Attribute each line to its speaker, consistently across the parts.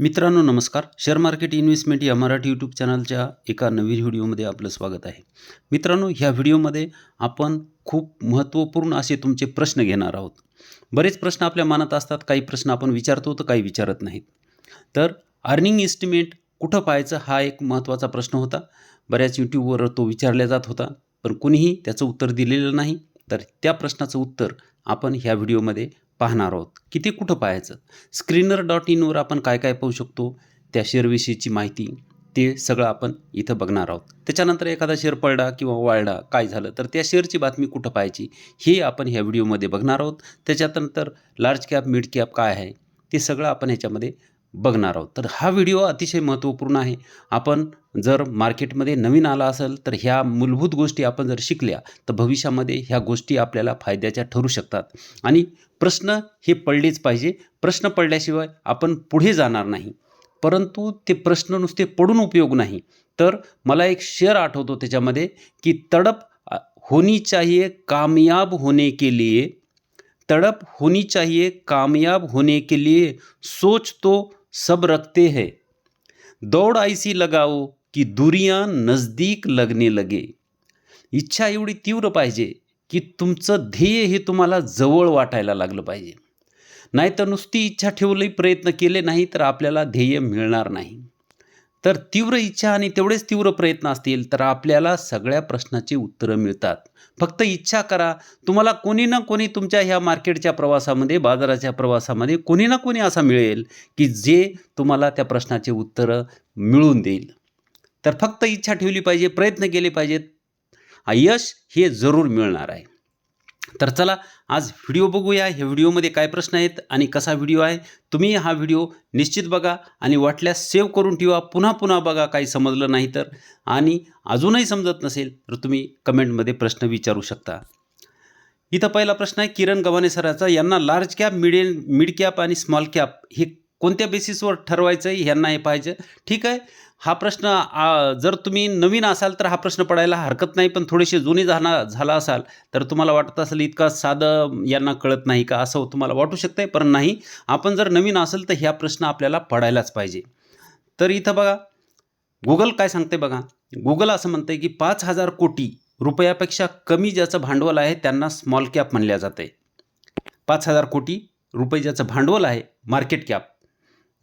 Speaker 1: मित्रांनो नमस्कार. Share market investment या मराठी यूट्यूब चॅनलच्या एका नवीन व्हिडिओमध्ये आपलं स्वागत आहे. मित्रांनो ह्या व्हिडिओमध्ये आपण खूप महत्त्वपूर्ण असे तुमचे प्रश्न घेणार आहोत. बरेच प्रश्न आपल्या मनात असतात काही प्रश्न आपण विचारतो तर काही विचारत नाहीत. तर अर्निंग एस्टिमेट कुठं पाहायचं हा एक महत्त्वाचा प्रश्न होता. बऱ्याच यूट्यूबवर तो विचारला जात होता पण कुणीही त्याचं उत्तर दिलेलं नाही. तर त्या प्रश्नाचं उत्तर आपण ह्या व्हिडिओमध्ये पाहणार आहोत. की ते कुठं पाहायचं? स्क्रीनर डॉट इनवर आपण काय काय पाहू शकतो? त्या शेअरविषयीची माहिती ते सगळं आपण इथं बघणार आहोत. त्याच्यानंतर एखादा शेअर पडला किंवा वाळला काय झालं तर त्या शेअरची बातमी कुठं पाहायची हे आपण ह्या व्हिडिओमध्ये बघणार आहोत. त्याच्यानंतर लार्ज कॅप मिड कॅप काय आहे ते सगळं आपण ह्याच्यामध्ये बघणार आहोत. तर हा व्हिडिओ अतिशय महत्त्वपूर्ण आहे. आपण जर मार्केटमध्ये नवीन आला असेल तर ह्या मूलभूत गोष्टी आपण जर शिकल्या तर भविष्यामध्ये ह्या गोष्टी आपल्याला फायद्याच्या ठरू शकतात. आणि प्रश्न हे पडलेच पाहिजे. प्रश्न पडल्याशिवाय आपण पुढे जाणार नाही. परंतु ते प्रश्न नुसते पडून उपयोग नाही. तर मला एक शेअर आठवतो त्याच्यामध्ये की तडप होनी चाहिए कामयाब होने के लिए. तड़प होनी चाहिए कामयाब होने के लिए सोच तो सब रखते हैं. दौड़ ऐसी लगाओ की दुरिया नजदीक लगने लगे. इच्छा एवढी तीव्र पाहिजे की तुमचं ध्येय हे तुम्हाला जवळ वाटायला लागलं पाहिजे. नाहीतर नुसती इच्छा ठेवली प्रयत्न केले नाही तर आपल्याला ध्येय मिळणार नाही. तर तीव्र इच्छा आणि तेवढेच तीव्र प्रयत्न असतील तर आपल्याला सगळ्या प्रश्नाची उत्तरं मिळतात. फक्त इच्छा करा. तुम्हाला कोणी ना कोणी तुमच्या ह्या मार्केटच्या प्रवासामध्ये बाजाराच्या प्रवासामध्ये कोणी ना कोणी असा मिळेल की जे तुम्हाला त्या प्रश्नाचे उत्तरं मिळून देईल. तर फक्त इच्छा ठेवली पाहिजे प्रयत्न केले पाहिजेत. यश हे जरूर मिळणार आहे. तर चला आज व्हिडिओ बघूया. ह्या व्हिडिओमध्ये काय प्रश्न आहेत आणि कसा व्हिडिओ आहे तुम्ही हा व्हिडिओ निश्चित बघा आणि वाटल्यास सेव्ह करून ठेवा. पुन्हा पुन्हा बघा काही समजलं नाही तर. आणि अजूनही समजत नसेल तर तुम्ही कमेंटमध्ये प्रश्न विचारू शकता. इथं पहिला प्रश्न आहे किरण गव्हाणे सराचा यांना large cap medium mid cap आणि स्मॉल कॅप हे कोणत्या बेसिसवर ठरवायचं आहे ह्यांना हे पाहिजे? ठीक आहे? हा प्रश्न जर तुम्ही नवीन असाल तर हा प्रश्न पडायला हरकत नाही पण थोडेसे जुने झाला झाला असाल तर तुम्हाला वाटत असेल इतका साधं यांना कळत नाही का? असं तुम्हाला वाटू शकतंय पण नाही. आपण जर नवीन असेल तर ह्या प्रश्न आपल्याला पडायलाच पाहिजे. तर इथं बघा गुगल काय सांगते बघा? गुगल असं म्हणतंय की पाच हजार कोटी रुपयापेक्षा कमी ज्याचं भांडवल आहे त्यांना स्मॉल कॅप म्हणल्या जाते पाच हजार कोटी रुपये ज्याचं भांडवल आहे मार्केट कॅप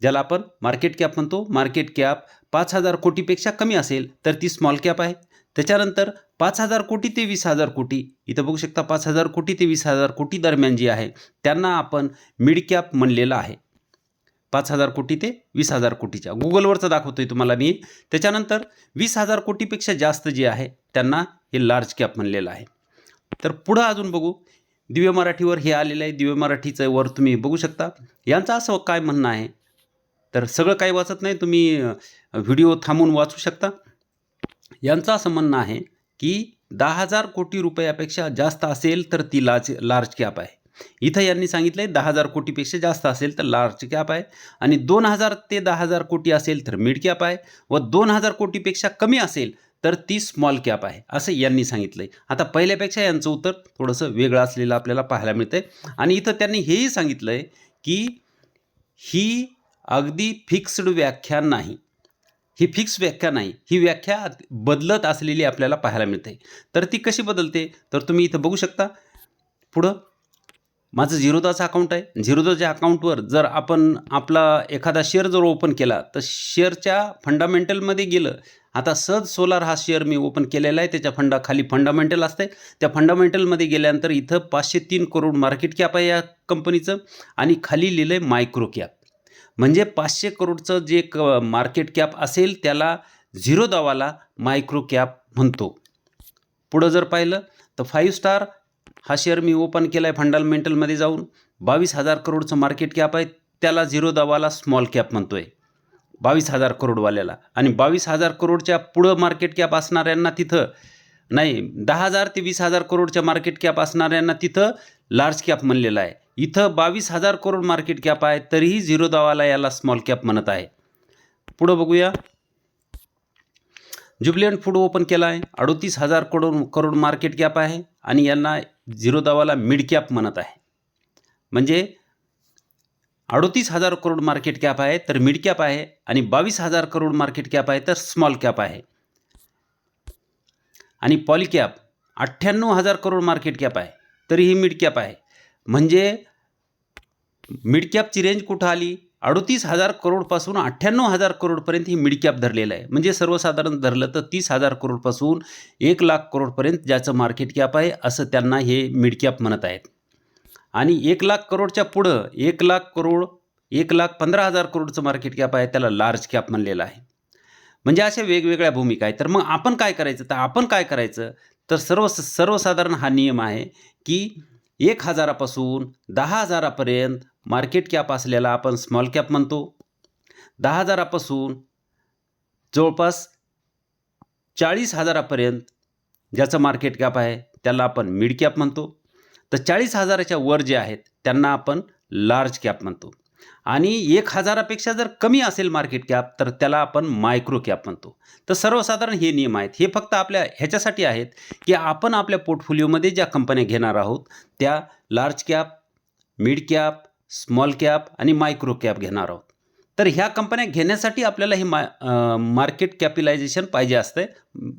Speaker 1: ज्याला आपण मार्केट कॅप म्हणतो. मार्केट कॅप पाच हजार कोटीपेक्षा कमी असेल तर ती स्मॉल कॅप आहे. त्याच्यानंतर पाच हजार कोटी ते वीस हजार कोटी इथं बघू शकता पाच हजार कोटी ते वीस हजार कोटी दरम्यान जी आहे त्यांना आपण मिड कॅप म्हणलेलं आहे. पाच हजार कोटी ते वीस हजार कोटीच्या. गुगलवरचं दाखवतोय तुम्हाला मी. त्याच्यानंतर वीस हजार कोटीपेक्षा जास्त जे आहे त्यांना हे लार्ज कॅप म्हणलेलं आहे. तर पुढं अजून बघू. दिव्य मराठीवर हे आलेलं आहे. दिव्य मराठीचं वर तुम्ही बघू शकता. यांचं असं काय म्हणणं आहे? तर सगळं काही वाचत नाही. तुम्ही व्हिडिओ थांबून वाचू शकता. यांचं असं म्हणणं आहे की दहा हजार कोटी रुपयापेक्षा जास्त असेल तर ती लार्ज लार्ज कॅप आहे. इथं यांनी सांगितलं आहे दहा हजार कोटीपेक्षा जास्त असेल तर लार्ज कॅप आहे. आणि दोन हजार ते दहा हजार कोटी असेल तर मिड कॅप आहे. व दोन हजार कोटीपेक्षा कमी असेल तर ती स्मॉल कॅप आहे असं यांनी सांगितलं आहे आता पहिल्यापेक्षा यांचं उत्तर थोडंसं वेगळं असलेलं आपल्याला पाहायला मिळतं आहे आणि इथं त्यांनी हेही सांगितलं आहे की ही अगदी फिक्स्ड व्याख्या नाही. ही फिक्स व्याख्या नाही. ही व्याख्या बदलत असलेली आपल्याला पाहायला मिळते. तर ती कशी बदलते? तर तुम्ही इथं बघू शकता. पुढं. माझं झिरोदाचं अकाउंट आहे. झिरोदाच्या अकाउंटवर जर आपण आपला एखादा शेअर जर ओपन केला तर शेअरच्या फंडामेंटलमध्ये गेलं. आता सहज सोलार हा शेअर मी ओपन केलेला आहे. त्याच्या फंडा खाली फंडामेंटल असते त्या फंडामेंटलमध्ये गेल्यानंतर इथं पाचशे तीन करोड मार्केट कॅप आहे या कंपनीचं आणि खाली लिहिलं आहे मायक्रो कॅप म्हणजे पाचशे करोडचं जे क मार्केट कॅप असेल त्याला झिरो दावाला मायक्रो कॅप म्हणतो. पुढं जर पाहिलं तर फाईव्ह स्टार हा शेअर मी ओपन केला आहे फंडामेंटलमध्ये जाऊन. बावीस हजार करोडचं मार्केट कॅप आहे त्याला झिरो दावाला स्मॉल कॅप म्हणतो आहे बावीस हजार करोडवाल्याला. आणि बावीस हजार करोडच्या पुढं मार्केट कॅप असणाऱ्यांना तिथं नाही दहा हजार ते वीस हजार करोडच्या मार्केट कॅप असणाऱ्यांना तिथं लार्ज कॅप म्हणलेला आहे. इथं बावीस हजार करोड मार्केट कॅप आहे तरीही झिरो दावाला याला स्मॉल कॅप म्हणत आहे. पुढं बघूया. ज्युबिलियंट फूड ओपन केला आहे अडोतीस हजार करोड करोड मार्केट कॅप आहे आणि यांना झिरो दावाला मिड कॅप म्हणत आहे. म्हणजे अडोतीस हजार करोड मार्केट कॅप आहे तर मिड कॅप आहे आणि बावीस हजार करोड मार्केट कॅप आहे तर स्मॉल कॅप आहे. आणि पॉलिकॅप अठ्ठ्याण्णव हजार करोड मार्केट कॅप आहे तरीही मिड कॅप आहे. म्हणजे मिडकॅपची रेंज कुठं आली? अडोतीस हजार करोडपासून अठ्ठ्याण्णव हजार करोडपर्यंत ही मिडकॅप धरलेलं आहे. म्हणजे सर्वसाधारण धरलं तर तीस हजार करोडपासून एक लाख करोडपर्यंत ज्याचं मार्केट कॅप आहे असं त्यांना हे मिडकॅप म्हणत आहेत. आणि एक लाख करोडच्या पुढं एक लाख करोड एक लाख पंधरा हजार करोडचं मार्केट कॅप आहे त्याला लार्ज कॅप म्हणलेलं आहे. म्हणजे अशा वेगवेगळ्या भूमिका आहेत. तर मग आपण काय करायचं? तर आपण काय करायचं? तर सर्व सर्वसाधारण हा नियम आहे की एक हजारापासून दहा हजारापर्यंत मार्केट कॅप असलेला आपण स्मॉल कॅप म्हणतो. दहा हजारापासून जवळपास चाळीस हजारापर्यंत ज्याचं मार्केट कॅप आहे त्याला आपण मिड कॅप म्हणतो. तर चाळीस हजाराच्या वर जे आहेत त्यांना आपण लार्ज कॅप म्हणतो. आणि एक हजारापेक्षा जर कमी असेल मार्केट कॅप तर त्याला आपण मायक्रो कॅप म्हणतो. तर सर्वसाधारण हे नियम आहेत. हे फक्त आपल्या ह्याच्यासाठी आहेत की आपण आपल्या पोर्टफोलिओमध्ये ज्या कंपन्या घेणार आहोत त्या large cap mid cap small cap आणि मायक्रो कॅप घेणार आहोत. तर ह्या कंपन्या घेण्यासाठी आपल्याला हे मा मार्केट कॅपिलायझेशन पाहिजे असतं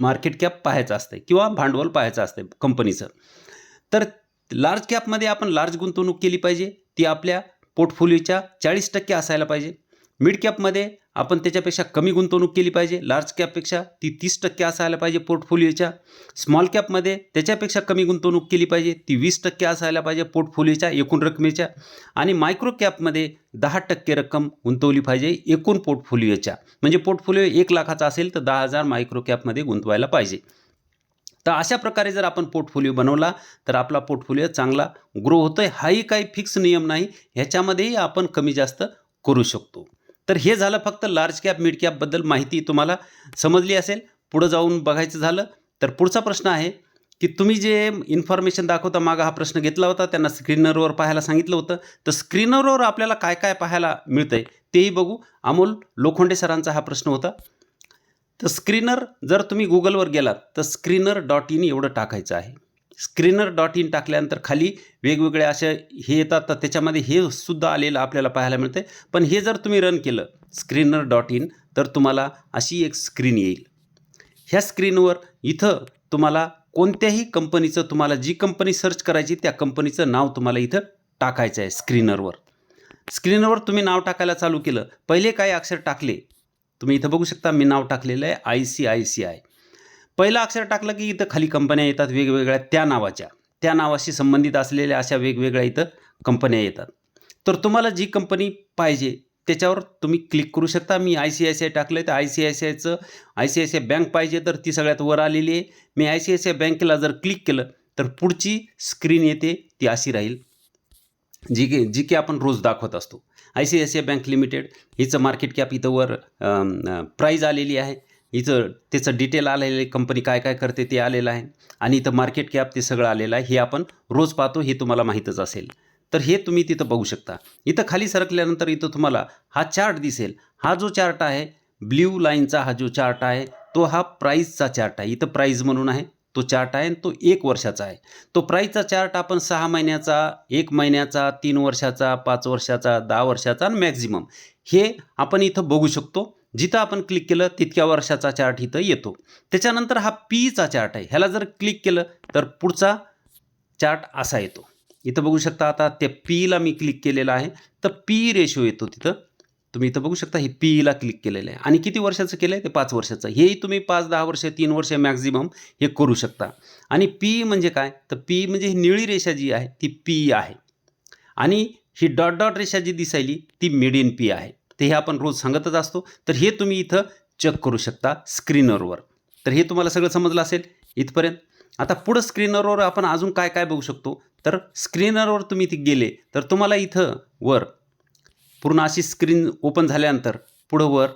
Speaker 1: मार्केट कॅप पाहायचं असतं किंवा भांडवल पाहायचं असतं कंपनीचं तर लार्ज कॅपमध्ये आपण लार्ज गुंतवणूक केली पाहिजे. ती आपल्या पोर्टफोलिओच्या चाळीस टक्के असायला पाहिजे. मिड कॅपमध्ये आपण त्याच्यापेक्षा कमी गुंतवणूक केली पाहिजे. लार्ज कॅपपेक्षा ती तीस टक्के असायला पाहिजे पोर्टफोलिओच्या. स्मॉल कॅपमध्ये त्याच्यापेक्षा कमी गुंतवणूक केली पाहिजे ती वीस टक्के असायला पाहिजे पोर्टफोलिओच्या एकूण रकमेच्या. आणि मायक्रो कॅपमध्ये दहा टक्के रक्कम गुंतवली पाहिजे एकूण पोर्टफोलिओच्या. म्हणजे पोर्टफोलिओ एक लाखाचा असेल तर दहा हजार मायक्रो कॅपमध्ये गुंतवायला पाहिजे. तर अशा प्रकारे जर आपण पोर्टफोलिओ बनवला तर आपला पोर्टफोलिओ चांगला ग्रो होतो आहे हाही काही फिक्स नियम नाही. ह्याच्यामध्येही आपण कमी जास्त करू शकतो. तर हे झालं फक्त लार्ज कॅप मिड कॅपबद्दल माहिती तुम्हाला समजली असेल. पुढं जाऊन बघायचं झालं तर पुढचा प्रश्न आहे की तुम्ही जे इन्फॉर्मेशन दाखवता मागं हा प्रश्न घेतला होता त्यांना स्क्रीनरवर पाहायला सांगितलं होतं. तर स्क्रीनरवर आपल्याला काय काय पाहायला मिळतं आहे तेही बघू. अमोल लोखंडे सरांचा हा प्रश्न होता. तर स्क्रीनर जर तुम्ही गुगलवर गेलात तर स्क्रीनर डॉट इन एवढं टाकायचं आहे. स्क्रीनर डॉट इन टाकल्यानंतर खाली वेगवेगळे असे हे येतात तर त्याच्यामध्ये हे सुद्धा आलेलं आपल्याला पाहायला मिळते पण हे जर तुम्ही रन केलं स्क्रीनर डॉट इन तर तुम्हाला अशी एक स्क्रीन येईल. ह्या स्क्रीनवर इथं तुम्हाला कोणत्याही कंपनीचं तुम्हाला जी कंपनी सर्च करायची त्या कंपनीचं नाव तुम्हाला इथं टाकायचं आहे स्क्रीनरवर स्क्रीनवर तुम्ही नाव टाकायला चालू केलं. पहिले काय अक्षर टाकले? तुम्ही इथं बघू शकता मी नाव टाकलेलं आहे I C I C I पहिलं अक्षर टाकलं की इथं खाली कंपन्या येतात वेगवेगळ्या त्या नावाच्या त्या नावाशी संबंधित असलेल्या अशा वेगवेगळ्या इथं कंपन्या येतात तर तुम्हाला जी कंपनी पाहिजे त्याच्यावर तुम्ही क्लिक करू शकता मी I C I C I टाकलं आहे तर I C I C आयचं I C I C I bank पाहिजे तर ती सगळ्यात वर आलेली आहे मी I C I C I बँकेला जर क्लिक केलं तर पुढची स्क्रीन येते ती अशी राहील जी की जी की आपण रोज दाखवत असतो I C I C I bank limited हिचं मार्केट कॅप इथं वर प्राईज आलेली आहे. इथं त्याचं डिटेल आलेलं आहे कंपनी काय काय करते ते आलेलं आहे. आणि इथं मार्केट कॅप ते सगळं आलेलं आहे. हे आपण रोज पाहतो हे तुम्हाला माहीतच असेल. तर हे तुम्ही तिथं बघू शकता. इथं खाली सरकल्यानंतर इथं तुम्हाला हा चार्ट दिसेल. हा जो चार्ट आहे ब्ल्यू लाईनचा हा जो चार्ट आहे तो हा प्राईजचा चार्ट आहे. इथं प्राईज म्हणून आहे तो चार्ट आहे आणि तो एक वर्षाचा आहे. तो प्राईजचा चार्ट आपण सहा महिन्याचा एक महिन्याचा तीन वर्षाचा पाच वर्षाचा दहा वर्षाचा आणि मॅक्झिमम हे आपण इथं बघू शकतो. जिथं आपण क्लिक केलं तितक्या वर्षाचा चार्ट इथं येतो. त्याच्यानंतर हा पीचा चार्ट आहे. ह्याला जर क्लिक केलं तर पुढचा चार्ट असा येतो. इथं बघू शकता आता त्या पीला मी क्लिक केलेलं आहे. तर पी रेशो येतो तिथं. तुम्ही इथं बघू शकता हे पीला क्लिक केलेलं आहे. आणि किती वर्षाचं केलं आहे ते पाच वर्षाचं. हेही तुम्ही पाच दहा वर्ष तीन वर्ष मॅक्झिमम हे करू शकता. आणि पी म्हणजे काय? तर पी म्हणजे ही निळी रेषा जी आहे ती पी आहे. आणि ही डॉट डॉट रेषा जी दिसायली ती मिडियन पी आहे. ते हे आपण रोज सांगतच असतो. तर हे तुम्ही इथं चेक करू शकता स्क्रीनरवर तर हे तुम्हाला सगळं समजलं असेल इथपर्यंत? आता पुढं स्क्रीनरवर आपण अजून काय काय बघू शकतो? तर स्क्रीनरवर तुम्ही ती गेले तर तुम्हाला इथं वर पूर्ण अशी स्क्रीन ओपन झाल्यानंतर पुढं वर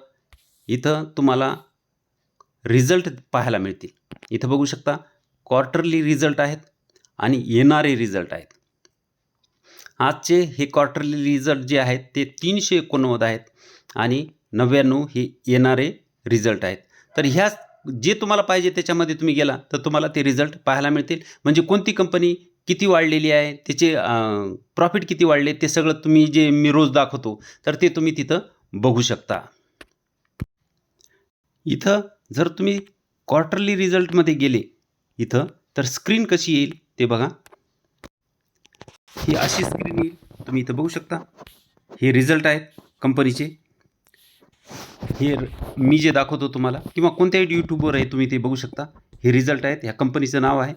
Speaker 1: इथं तुम्हाला रिझल्ट पाहायला मिळतील. इथं बघू शकता क्वार्टरली रिझल्ट आहेत आणि येणारे रिझल्ट आहेत. आजचे हे क्वार्टरली रिझल्ट जे आहेत ते तीनशे एकोणनव्वद आहेत आणि नव्याण्णव हे येणारे रिझल्ट आहेत. तर ह्या जे तुम्हाला पाहिजे त्याच्यामध्ये तुम्ही गेला तर तुम्हाला ते रिझल्ट पाहायला मिळतील. म्हणजे कोणती कंपनी किती वाढलेली आहे त्याचे प्रॉफिट किती वाढले ते सगळं तुम्ही जे मी रोज दाखवतो तर ते तुम्ही तिथं बघू शकता. इथं जर तुम्ही क्वार्टरली रिझल्टमध्ये गेले इथं तर स्क्रीन कशी येईल ते बघा. ही अशी स्क्रीन येईल तुम्ही इथं बघू शकता. हे रिझल्ट आहेत कंपनीचे हे मी जे दाखवतो तुम्हाला किंवा कोणत्याही यूट्यूबवर आहे तुम्ही ते बघू शकता. हे रिझल्ट आहेत ह्या कंपनीचं नाव आहे.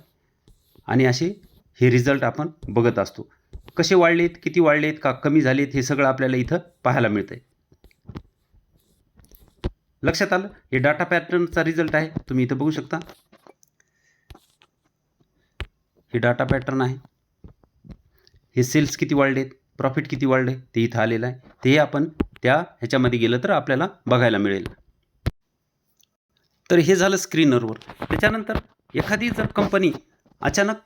Speaker 1: आणि असे हे रिझल्ट आपण बघत असतो. कसे वाढलेत किती वाढलेत का कमी झालेत हे सगळं आपल्याला इथं पाहायला मिळतं आहे लक्षात आलं? हे डाटा पॅटर्नचा रिझल्ट आहे. तुम्ही इथं बघू शकता. हे डाटा पॅटर्न आहे. हे सेल्स किती वाढलेत प्रॉफिट किती वाढले ते इथं आलेलं आहे. ते आपण त्या ह्याच्यामध्ये गेलं तर आपल्याला बघायला मिळेल. तर हे झालं स्क्रीनरवर त्याच्यानंतर एखादी जर कंपनी अचानक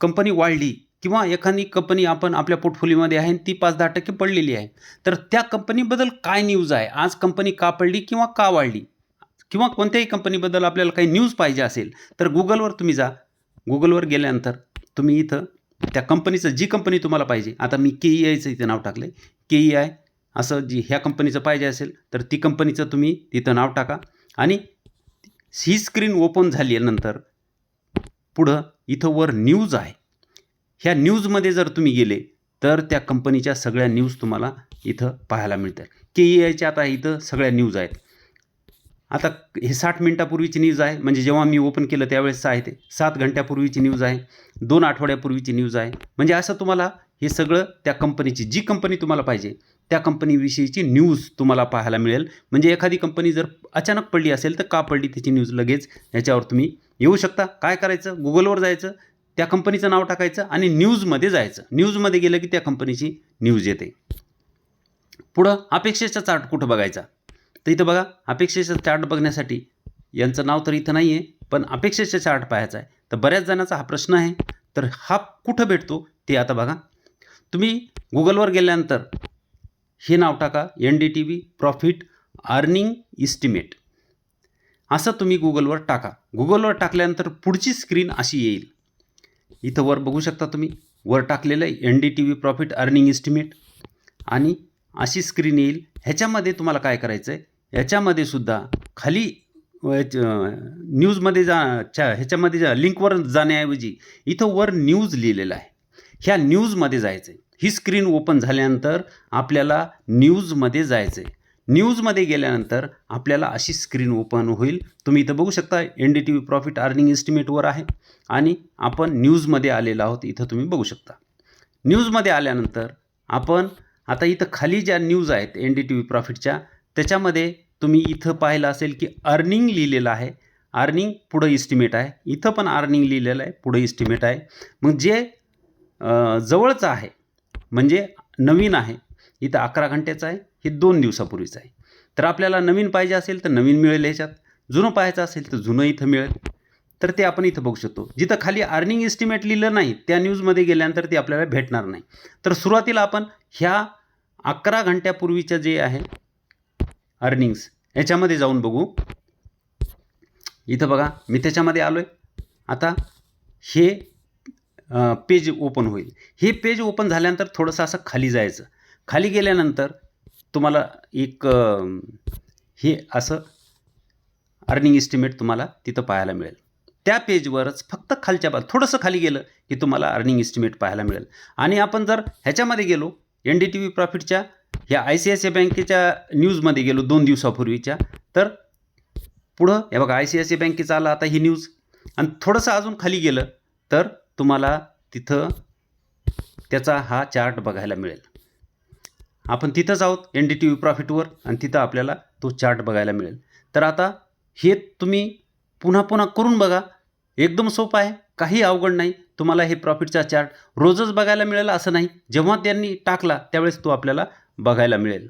Speaker 1: कंपनी वाढली किंवा एखादी कंपनी आपण आपल्या पोर्टफोलिओमध्ये आहे आणि ती पाच दहा टक्के पडलेली आहे तर त्या कंपनीबद्दल काय न्यूज आहे? आज कंपनी का पडली किंवा का वाढली? किंवा कोणत्याही कंपनीबद्दल आपल्याला काही न्यूज पाहिजे असेल तर गुगलवर तुम्ही जा. गुगलवर गेल्यानंतर तुम्ही इथं त्या कंपनीचं जी कंपनी तुम्हाला पाहिजे आता मी के ई आयचं इथं नाव टाकलं आहे के ई आय असं जी ह्या कंपनीचं पाहिजे असेल तर ती कंपनीचं तुम्ही तिथं नाव टाका. आणि ही स्क्रीन ओपन झाली नंतर पुढं इथं वर न्यूज आहे. ह्या न्यूजमध्ये जर तुम्ही गेले तर त्या कंपनीच्या सगळ्या न्यूज तुम्हाला इथं पाहायला मिळतात. के ई आयच्या आता इथं सगळ्या न्यूज आहेत. आता हे साठ मिनटापूर्वीची न्यूज आहे. म्हणजे जेव्हा मी ओपन केलं त्यावेळेस आहे ते. सात घंट्यापूर्वीची न्यूज आहे. दोन आठवड्यापूर्वीची न्यूज आहे. म्हणजे असं तुम्हाला हे सगळं त्या कंपनीची जी कंपनी तुम्हाला पाहिजे त्या कंपनीविषयीची न्यूज तुम्हाला पाहायला मिळेल. म्हणजे एखादी कंपनी जर अचानक पडली असेल तर का पडली त्याची न्यूज लगेच? याच्यावर तुम्ही येऊ शकता. काय करायचं? गुगलवर जायचं त्या कंपनीचं नाव टाकायचं आणि न्यूजमध्ये जायचं. न्यूजमध्ये गेलं की त्या कंपनीची न्यूज येते. पुढं अपेक्षेचा चार्ट कुठं बघायचा? तर इथं बघा अपेक्षेचा चार्ट बघण्यासाठी यांचं नाव तर इथं नाही आहे पण अपेक्षेचा चार्ट पाहायचा आहे. तर बऱ्याच जणांचा हा प्रश्न आहे. तर हा कुठं भेटतो ते आता बघा. तुम्ही गुगलवर गेल्यानंतर हे नाव टाका. N D T V profit earning estimate असं तुम्ही गुगलवर टाका. गुगलवर टाकल्यानंतर पुढची स्क्रीन अशी येईल. इथं वर बघू शकता तुम्ही. वर टाकलेलं आहे N D T V profit earning estimate आणि अशी स्क्रीन येईल. ह्याच्यामध्ये तुम्हाला काय करायचं आहे ह्याच्यामध्ये सुद्धा खाली न्यूजमध्ये जा च्या ह्याच्यामध्ये जा लिंकवर जाण्याऐवजी इथं वर न्यूज लिहिलेलं आहे. ह्या न्यूजमध्ये जायचं आहे ही स्क्रीन ओपन झाल्यानंतर आपल्याला न्यूजमध्ये जायचं आहे न्यूजमध्ये गेल्यानंतर आपल्याला अशी स्क्रीन ओपन होईल. तुम्ही इथं बघू शकता N D T V profit earning इस्टिमेटवर आहे आणि आपण न्यूजमध्ये आलेलो आहोत इथं तुम्ही बघू शकता. न्यूजमध्ये आल्यानंतर आपण आता इथं खाली ज्या न्यूज आहेत एन डी टी व्ही प्रॉफिटच्या त्याच्यामध्ये तुम्ही इथं पाहिलं असेल की अर्निंग लिहिलेलं आहे. अर्निंग पुढं इस्टिमेट आहे. इथं पण अर्निंग लिहिलेलं आहे पुढं इस्टिमेट आहे. मग जे जवळचं आहे म्हणजे नवीन आहे इथं अकरा घंट्याचं आहे. हे दोन दिवसापूर्वीचं आहे. तर आपल्याला नवीन पाहिजे असेल तर नवीन मिळेल ह्याच्यात. जुनं पाहायचं असेल तर जुनं इथं मिळेल. तर ते आपण इथं बघू शकतो. जिथं खाली अर्निंग एस्टिमेट लिहिलं नाही त्या न्यूजमध्ये गेल्यानंतर ते आपल्याला भेटणार नाही. तर सुरुवातीला आपण ह्या अकरा घंट्यापूर्वीचं जे आहे अर्निंग्स याच्यामध्ये जाऊन बघू. इथं बघा मी त्याच्यामध्ये आलो आहे आता हे पेज ओपन होईल. हे पेज ओपन झाल्यानंतर थोडंसं असं खाली जायचं. खाली गेल्यानंतर तुम्हाला एक हे असं अर्निंग इस्टिमेट तुम्हाला तिथं पाहायला मिळेल. त्या पेजवरच फक्त खालच्या बाजू थोडंसं खाली गेलं की तुम्हाला अर्निंग इस्टिमेट पाहायला मिळेल. आणि आपण जर ह्याच्यामध्ये गेलो एन डी टी व्ही प्रॉफिटच्या ह्या I C I C I बँकेच्या न्यूजमध्ये गेलो दोन दिवसापूर्वीच्या तर पुढं हे बघा I C I C I बँकेचा आला आता ही न्यूज आणि थोडंसं अजून खाली गेलं तर तुम्हाला तिथं त्याचा हा चार्ट बघायला मिळेल. आपण तिथंच आहोत एन डी टी व्ही प्रॉफिटवर आणि तिथं आपल्याला तो चार्ट बघायला मिळेल. तर आता हे तुम्ही पुन्हा पुन्हा करून बघा. एकदम सोपं आहे काही अवघड नाही. तुम्हाला हे प्रॉफिटचा चार्ट रोजच बघायला मिळेल असं नाही. जेव्हा त्यांनी टाकला त्यावेळेस तो आपल्याला बघायला मिळेल.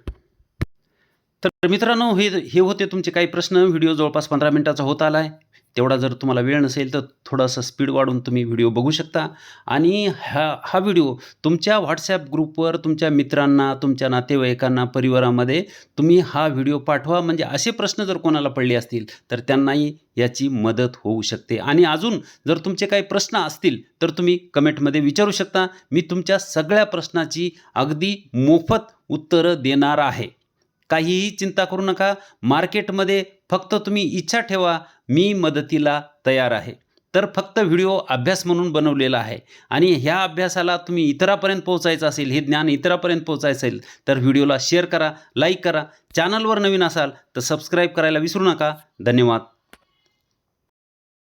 Speaker 1: तर मित्रांनो हे हे होते तुमचे काही प्रश्न. व्हिडिओ जवळपास पंधरा मिनटाचा होत आला आहे तेवढा जर तुम्हाला वेळ नसेल तर थोडासा स्पीड वाढवून तुम्ही व्हिडिओ बघू शकता. आणि हा हा व्हिडिओ तुमच्या व्हॉट्सॲप ग्रुपवर तुमच्या मित्रांना तुमच्या नातेवाईकांना परिवारामध्ये तुम्ही हा व्हिडिओ पाठवा. म्हणजे असे प्रश्न जर कोणाला पडले असतील तर त्यांनाही याची मदत होऊ शकते. आणि अजून जर तुमचे काही प्रश्न असतील तर तुम्ही कमेंटमध्ये विचारू शकता. मी तुमच्या सगळ्या प्रश्नाची अगदी मोफत उत्तरं देणार आहे. काहीही चिंता करू नका. मार्केटमध्ये फक्त तुम्ही इच्छा ठेवा. मी मदतीला तयार आहे. तर फक्त व्हिडिओ अभ्यास म्हणून बनवलेला आहे. आणि ह्या अभ्यासाला तुम्ही इतरापर्यंत पोहोचायचं असेल हे ज्ञान इतरापर्यंत पोहोचायचं असेल तर व्हिडिओला शेअर करा लाईक करा. चॅनलवर नवीन असाल तर सबस्क्राईब करायला विसरू नका. धन्यवाद.